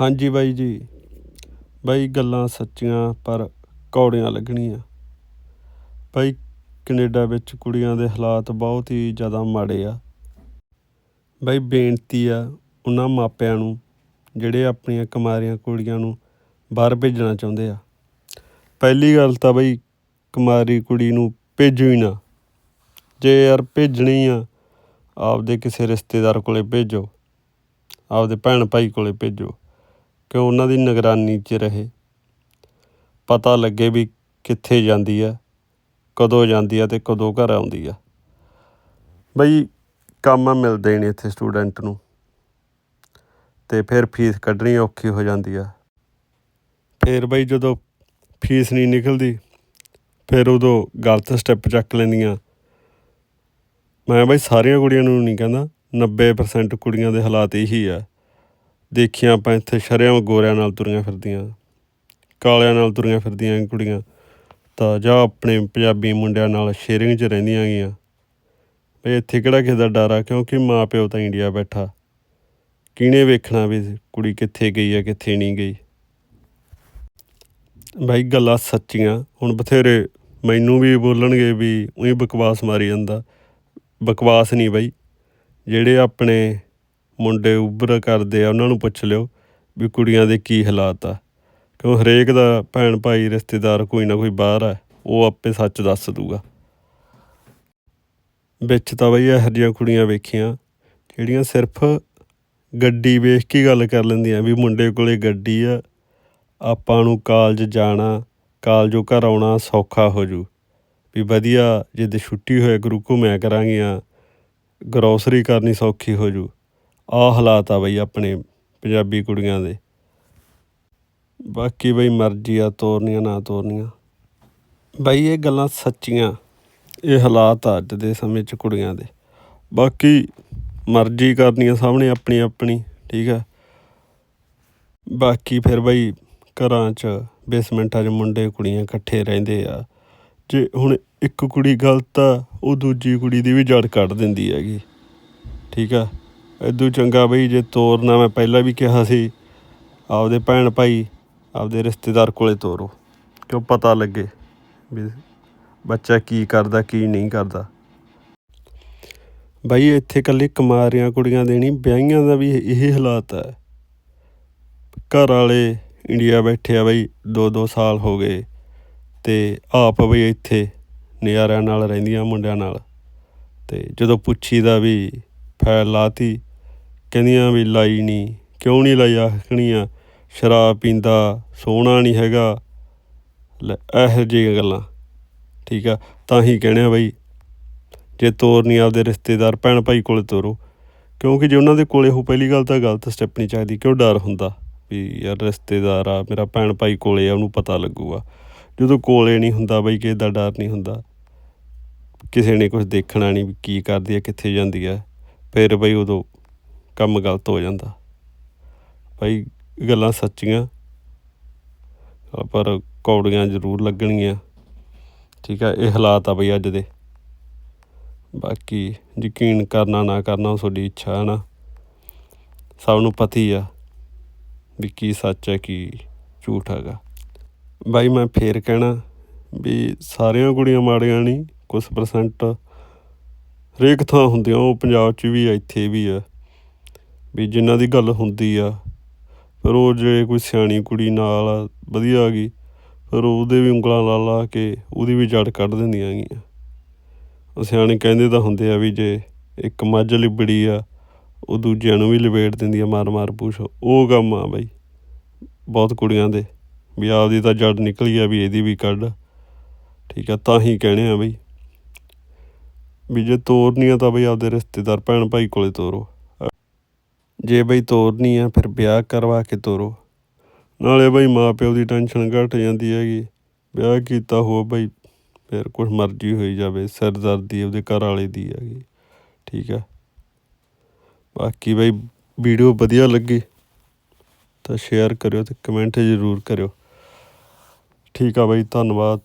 ਹਾਂਜੀ ਬਾਈ ਜੀ। ਬਾਈ ਗੱਲਾਂ ਸੱਚੀਆਂ ਪਰ ਕੌੜੀਆਂ ਲੱਗਣੀਆਂ। ਬਾਈ ਕੈਨੇਡਾ ਵਿੱਚ ਕੁੜੀਆਂ ਦੇ ਹਾਲਾਤ ਬਹੁਤ ਹੀ ਜ਼ਿਆਦਾ ਮਾੜੇ ਆ। ਬਾਈ ਬੇਨਤੀ ਆ ਉਹਨਾਂ ਮਾਪਿਆਂ ਨੂੰ ਜਿਹੜੇ ਆਪਣੀਆਂ ਕੁਮਾਰੀਆਂ ਕੁੜੀਆਂ ਨੂੰ ਬਾਹਰ ਭੇਜਣਾ ਚਾਹੁੰਦੇ ਆ। ਪਹਿਲੀ ਗੱਲ ਤਾਂ ਬਈ ਕੁਮਾਰੀ ਕੁੜੀ ਨੂੰ ਭੇਜੋ ਹੀ ਨਾ। ਜੇ ਯਾਰ ਭੇਜਣੀ ਆ, ਆਪਦੇ ਕਿਸੇ ਰਿਸ਼ਤੇਦਾਰ ਕੋਲੇ ਭੇਜੋ। ਆਪਦੇ ਭੈਣ ਭਾਈ ਕੋਲੇ ਭੇਜੋ। ਕਿ ਉਹਨਾਂ ਦੀ ਨਿਗਰਾਨੀ 'ਚ ਰਹੇ? ਪਤਾ ਲੱਗੇ ਵੀ ਕਿੱਥੇ ਜਾਂਦੀ ਆ ਕਦੋਂ ਜਾਂਦੀ ਆ ਤੇ ਕਦੋਂ ਘਰ ਆਉਂਦੀ ਆ ਬਈ, ਕੰਮ ਮਿਲਦੇ ਨਹੀਂ ਇੱਥੇ ਸਟੂਡੈਂਟ ਨੂੰ। ਤੇ ਫਿਰ ਫੀਸ ਕੱਢਣੀ ਔਖੀ ਹੋ ਜਾਂਦੀ ਆ। ਫਿਰ ਬਈ ਜਦੋਂ ਫੀਸ ਨਹੀਂ ਨਿਕਲਦੀ, ਫਿਰ ਉਦੋਂ ਗਲਤ ਸਟੈਪ ਚੱਕ ਲੈਂਦੀਆਂ। ਮੈਂ ਬਈ ਸਾਰੀਆਂ ਕੁੜੀਆਂ ਨੂੰ ਨਹੀਂ ਕਹਿੰਦਾ 90% ਕੁੜੀਆਂ ਦੇ ਹਾਲਾਤ ਇਹੀ ਆ। ਦੇਖੀਆਂ ਆਪਾਂ ਇੱਥੇ ਸਰਿਆਂ ਗੋਰਿਆਂ ਨਾਲ ਤੁਰੀਆਂ ਫਿਰਦੀਆਂ, ਕਾਲਿਆਂ ਨਾਲ ਤੁਰੀਆਂ ਫਿਰਦੀਆਂ ਕੁੜੀਆਂ। ਤਾਂ ਜਾਂ ਆਪਣੇ ਪੰਜਾਬੀ ਮੁੰਡਿਆਂ ਨਾਲ ਸ਼ੇਅਰਿੰਗ 'ਚ ਰਹਿੰਦੀਆਂ ਗੀਆਂ ਬਈ ਇੱਥੇ ਕਿਹੜਾ ਕਿਸੇ ਦਾ ਡਰ ਆ? ਕਿਉਂਕਿ ਮਾਂ ਪਿਓ ਤਾਂ ਇੰਡੀਆ ਬੈਠਾ। ਕਿਹਨੇ ਵੇਖਣਾ ਵੀ ਕੁੜੀ ਕਿੱਥੇ ਗਈ ਆ, ਕਿੱਥੇ ਨਹੀਂ ਗਈ? ਬਾਈ ਗੱਲਾਂ ਸੱਚੀਆਂ। ਹੁਣ ਬਥੇਰੇ ਮੈਨੂੰ ਵੀ ਬੋਲਣਗੇ ਵੀ ਉਹੀ ਬਕਵਾਸ ਮਾਰੀ ਜਾਂਦਾ। ਬਕਵਾਸ ਨਹੀਂ ਬਾਈ। ਜਿਹੜੇ ਆਪਣੇ ਮੁੰਡੇ ਉੱਭਰ ਕਰਦੇ ਆ, ਉਹਨਾਂ ਨੂੰ ਪੁੱਛ ਲਿਓ ਵੀ ਕੁੜੀਆਂ ਦੇ ਕੀ ਹਾਲਾਤ ਆ। ਕਿਉਂ ਹਰੇਕ ਦਾ ਭੈਣ ਭਾਈ ਰਿਸ਼ਤੇਦਾਰ ਕੋਈ ਨਾ ਕੋਈ ਬਾਹਰ ਆ, ਉਹ ਆਪੇ ਸੱਚ ਦੱਸ ਦੂਗਾ। ਵਿੱਚ ਤਾਂ ਬਈ ਇਹੋ ਜਿਹੀਆਂ ਕੁੜੀਆਂ ਵੇਖੀਆਂ, ਜਿਹੜੀਆਂ ਸਿਰਫ ਗੱਡੀ ਵੇਖ ਕੇ ਗੱਲ ਕਰ ਲੈਂਦੀਆਂ ਵੀ ਮੁੰਡੇ ਕੋਲੇ ਗੱਡੀ ਆ, ਆਪਾਂ ਨੂੰ ਕਾਲਜ ਜਾਣਾ, ਕਾਲਜੋਂ ਘਰ ਆਉਣਾ ਸੌਖਾ ਹੋ ਜੂ। ਵੀ ਵਧੀਆ, ਜਿੱਦ ਛੁੱਟੀ ਹੋਏ ਗੁਰੂ ਘੁੰਮਿਆ ਕਰਾਂਗੀਆਂ ਗਰੋਸਰੀ ਕਰਨੀ ਸੌਖੀ ਹੋ ਜੂ। ਆਹ ਹਾਲਾਤ ਆ ਬਈ ਆਪਣੇ ਪੰਜਾਬੀ ਕੁੜੀਆਂ ਦੇ। ਬਾਕੀ ਬਈ ਮਰਜ਼ੀ ਆ, ਤੋਰਨੀਆਂ, ਨਾ ਤੋਰਨੀਆਂ। ਬਈ ਇਹ ਗੱਲਾਂ ਸੱਚੀਆਂ। ਇਹ ਹਾਲਾਤ ਆ ਅੱਜ ਦੇ ਸਮੇਂ 'ਚ ਕੁੜੀਆਂ ਦੇ। ਬਾਕੀ ਮਰਜ਼ੀ ਕਰਨੀ ਆ ਸਾਹਮਣੇ ਆਪਣੀ ਆਪਣੀ, ਠੀਕ ਆ। ਬਾਕੀ ਫਿਰ ਬਈ ਘਰਾਂ 'ਚ, ਬੇਸਮੈਂਟਾਂ 'ਚ ਮੁੰਡੇ ਕੁੜੀਆਂ ਇਕੱਠੇ ਰਹਿੰਦੇ ਆ। ਜੇ ਹੁਣ ਇੱਕ ਕੁੜੀ ਗਲਤ ਆ, ਉਹ ਦੂਜੀ ਕੁੜੀ ਦੀ ਵੀ ਜੜ ਕੱਢ ਦਿੰਦੀ ਹੈਗੀ। ਠੀਕ ਆ। ਇਦੋਂ ਚੰਗਾ ਬਈ, ਜੇ ਤੋਰਨਾ ਮੈਂ ਪਹਿਲਾਂ ਵੀ ਕਿਹਾ ਸੀ, ਆਪਦੇ ਭੈਣ ਭਾਈ ਆਪਦੇ ਰਿਸ਼ਤੇਦਾਰ ਕੋਲੇ ਤੋਰੋ, ਕਿਉਂ ਪਤਾ ਲੱਗੇ ਵੀ ਬੱਚਾ ਕੀ ਕਰਦਾ, ਕੀ ਨਹੀਂ ਕਰਦਾ। ਬਾਈ, ਇੱਥੇ ਇਕੱਲੇ ਕੁਮਾਰੀਆਂ ਕੁੜੀਆਂ ਦੇਣੀ ਵਿਆਹੀਆਂ ਦਾ ਵੀ ਇਹ ਹਾਲਾਤ ਹੈ। ਘਰ ਵਾਲੇ ਇੰਡੀਆ ਬੈਠੇ ਆ ਬਈ 2-2 ਸਾਲ ਹੋ ਗਏ, ਤੇ ਆਪ ਵੀ ਇੱਥੇ ਨਜ਼ਾਰਿਆਂ ਨਾਲ ਰਹਿੰਦੀਆਂ ਮੁੰਡਿਆਂ ਨਾਲ, ਤੇ ਜਦੋਂ ਪੁੱਛੀਦਾ ਵੀ ਫੈਲ ਲਾਤੀ ਕਹਿੰਦੀਆਂ ਵੀ ਲਾਈ ਨਹੀਂ ਕਿਉਂ ਨਹੀਂ ਲਾਈ ਆਖਣੀਆਂ? ਸ਼ਰਾਬ ਪੀਂਦਾ, ਸੋਹਣਾ ਨਹੀਂ ਹੈਗਾ। ਲੈ, ਇਹੋ ਜਿਹੀਆਂ ਗੱਲਾਂ। ਠੀਕ ਆ, ਤਾਂ ਹੀ ਕਹਿਣੇ ਬਈ, ਜੇ ਤੋਰਨੀ ਆਪਦੇ ਰਿਸ਼ਤੇਦਾਰ, ਭੈਣ ਭਾਈ ਕੋਲੇ ਤੋਰੋ। ਕਿਉਂਕਿ ਜੇ ਉਹਨਾਂ ਦੇ ਕੋਲੇ ਉਹ ਪਹਿਲੀ ਗੱਲ ਤਾਂ ਗਲਤ ਸਟੈਪ ਨਹੀਂ ਚਾਹੀਦੀ, ਕਿਉਂ ਡਰ ਹੁੰਦਾ? ਵੀ ਯਾਰ ਰਿਸ਼ਤੇਦਾਰ ਆ, ਮੇਰਾ ਭੈਣ ਭਾਈ ਕੋਲੇ ਆ, ਉਹਨੂੰ ਪਤਾ ਲੱਗੂਗਾ। ਜਦੋਂ ਕੋਲੇ ਨਹੀਂ ਹੁੰਦਾ ਬਈ, ਕਿਸੇ ਦਾ ਡਰ ਨਹੀਂ ਹੁੰਦਾ। ਕਿਸੇ ਨੇ ਕੁਝ ਦੇਖਣਾ ਨਹੀਂ ਵੀ ਕੀ ਕਰਦੀ ਆ, ਕਿੱਥੇ ਜਾਂਦੀ ਆ। ਫਿਰ ਬਈ ਉਦੋਂ ਕੰਮ ਗਲਤ ਹੋ ਜਾਂਦਾ। ਭਾਈ ਗੱਲਾਂ ਸੱਚੀਆਂ। ਪਰ ਕੌੜੀਆਂ ਜ਼ਰੂਰ ਲੱਗਣਗੀਆਂ। ਠੀਕ ਆ, ਇਹ ਹਾਲਾਤ ਆ ਬਈ ਅੱਜ ਦੇ। ਬਾਕੀ ਯਕੀਨ ਕਰਨਾ ਨਾ ਕਰਨਾ, ਉਹ ਤੁਹਾਡੀ ਇੱਛਾ ਹੈ ਨਾ। ਸਭ ਨੂੰ ਪਤੀ ਆ ਵੀ ਕੀ ਸੱਚ ਹੈ, ਕੀ ਝੂਠ ਹੈਗਾ। ਬਾਈ, ਮੈਂ ਫੇਰ ਕਹਿਣਾ ਵੀ ਸਾਰੀਆਂ ਕੁੜੀਆਂ ਮਾੜੀਆਂ ਨਹੀਂ ਕੁਝ ਪਰਸੈਂਟ ਹਰੇਕ ਥਾਂ ਹੁੰਦੀਆਂ, ਉਹ ਪੰਜਾਬ 'ਚ ਵੀ ਆ, ਇੱਥੇ ਵੀ ਆ। ਵੀ ਜਿਨ੍ਹਾਂ ਦੀ ਗੱਲ ਹੁੰਦੀ ਆ, ਫਿਰ ਉਹ ਜੇ ਕੋਈ ਸਿਆਣੀ ਕੁੜੀ ਨਾਲ ਵਧੀਆ ਆ ਗਈ ਫਿਰ ਉਹਦੇ ਵੀ ਉਂਗਲਾਂ ਲਾ ਲਾ ਕੇ ਉਹਦੀ ਵੀ ਜੜ ਕੱਢ ਦਿੰਦੀਆਂ ਗੀਆਂ। ਉਹ ਸਿਆਣੇ ਕਹਿੰਦੇ ਤਾਂ ਹੁੰਦੇ ਆ ਵੀ ਜੇ ਇੱਕ ਮੱਝ ਲਿਬੜੀ ਆ, ਉਹ ਦੂਜਿਆਂ ਨੂੰ ਵੀ ਲਪੇਟ ਦਿੰਦੀ ਆ ਮਾਰ ਮਾਰ ਪੂਛ। ਉਹ ਕੰਮ ਆ ਬਾਈ, ਬਹੁਤ ਕੁੜੀਆਂ ਦੇ, ਵੀ ਆਪਦੀ ਤਾਂ ਜੜ ਨਿਕਲੀ ਆ ਵੀ ਇਹਦੀ ਵੀ ਕੱਢ। ਠੀਕ ਆ, ਤਾਂ ਹੀ ਕਹਿਣੇ ਆ ਬਈ। ਵੀ ਜੇ ਤੋਰਨੀ ਆ ਤਾਂ ਬਈ ਆਪਦੇ ਰਿਸ਼ਤੇਦਾਰ ਭੈਣ ਭਾਈ ਕੋਲੇ ਤੋਰੋ। ਜੇ ਬਈ ਤੋਰਨੀ ਆ, ਫਿਰ ਵਿਆਹ ਕਰਵਾ ਕੇ ਤੋਰੋ। ਨਾਲੇ ਬਈ ਮਾਂ ਪਿਓ ਦੀ ਟੈਨਸ਼ਨ ਘਟ ਜਾਂਦੀ ਹੈਗੀ। ਵਿਆਹ ਕੀਤਾ ਹੋ ਬਈ, ਫਿਰ ਕੁਛ ਮਰਜ਼ੀ ਹੋਈ ਜਾਵੇ, ਸਿਰਦਰਦੀ ਉਹਦੇ ਘਰ ਵਾਲੇ ਦੀ ਹੈਗੀ, ਠੀਕ ਆ? ਬਾਕੀ ਬਈ ਵੀਡੀਓ ਵਧੀਆ ਲੱਗੀ, ਤਾਂ ਸ਼ੇਅਰ ਕਰਿਓ ਤੇ ਕਮੈਂਟ ਜ਼ਰੂਰ ਕਰਿਓ। ਠੀਕ ਆ ਬਈ, ਧੰਨਵਾਦ।